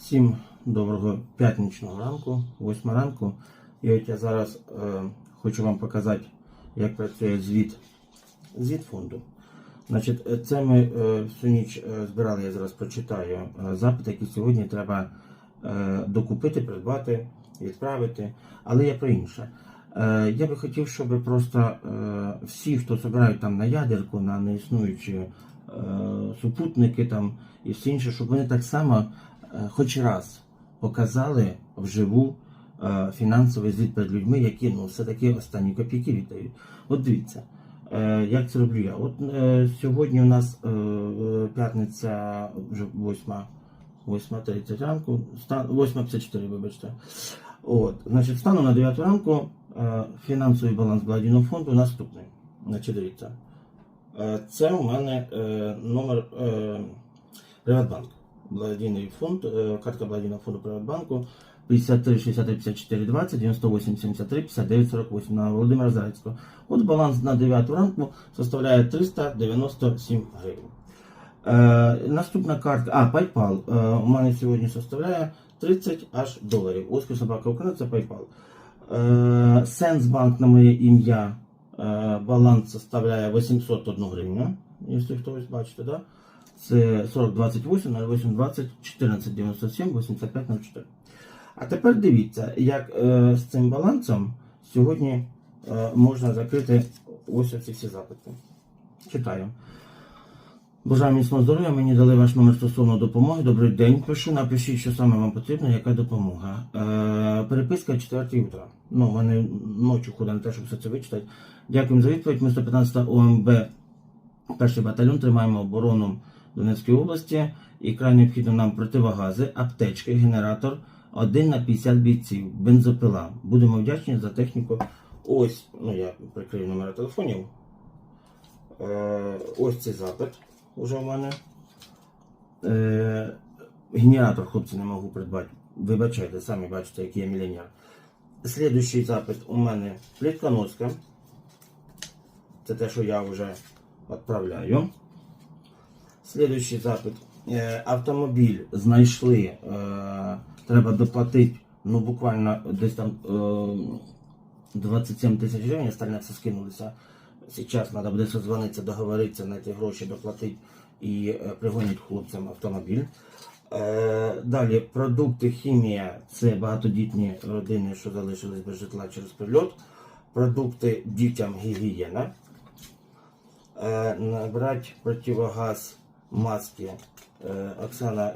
Всім доброго п'ятничного ранку, 8 ранку. І от я зараз е, хочу вам показати, як працює звіт, звіт фонду. Значить, е, це ми е, всю ніч е, збирали, я зараз прочитаю е, запит, який сьогодні треба е, докупити, придбати, відправити. Але я про інше. Е, я би хотів, щоб просто е, всі, хто збирають там на ядерку, на неіснуючі е, супутники там і все інше, щоб вони так само хоч раз показали вживу е, фінансовий звіт перед людьми, які ну, все-таки останні копійки віддають. От дивіться, е, як це роблю я. От е, сьогодні у нас е, е, п'ятниця вже 8. 8.30 ранку, стан, 8.54, вибачте. От, значить, станом на 9 ранку е, фінансовий баланс благодійного фонду наступний. Значить, дивіться. Е, це у мене е, номер е, Приватбанк. Благодійний фонд, е, картка благодійного фонду Приватбанку 53 63 54 20 98 73 59 48 на Володимира Зайцького. От баланс на 9 ранку составляє 397 гривень. Е, наступна картка, а, PayPal. Е, у мене сьогодні составляє 30 аж доларів. Оскар собака Україна це PayPal. Е, Сенсбанк на моє ім'я е, баланс составляє 801 гривню. Якщо хтось бачите, да? Це 4028 08 20 14 97 85 04. А тепер дивіться, як е, з цим балансом сьогодні е, можна закрити ось ці всі запити. Читаю. Бажаю міцного здоров'я, мені дали ваш номер стосовно допомоги. Добрий день. Пишу, напишіть, що саме вам потрібно, яка допомога. Е, переписка 4 утра. Ну, в мене ночі ходить на те, щоб все це вичитати. Дякую за відповідь. Ми 115 ОМБ, перший батальйон, тримаємо оборону Донецької області. І край необхідно нам противогази, аптечки, генератор, 1 на 50 бійців, бензопила. Будемо вдячні за техніку. Ось, ну я прикрию номери телефонів. Е, ось цей запит уже у мене. Е, генератор, хлопці, не можу придбати. Вибачайте, самі бачите, який я мільйонер. Слідуючий запит у мене плітконоска. Це те, що я вже відправляю. Слідуючий запит. Е, автомобіль знайшли. Е, треба доплатити, ну буквально десь там е, 27 тисяч гривень, остальне все скинулися. Зараз треба буде созвонитися, договоритися на ті гроші, доплатити і е, пригонять хлопцям автомобіль. Е, далі продукти, хімія це багатодітні родини, що залишились без житла через прильот. Продукти дітям гігієна. Е, набрати противогаз maskie e, Oksana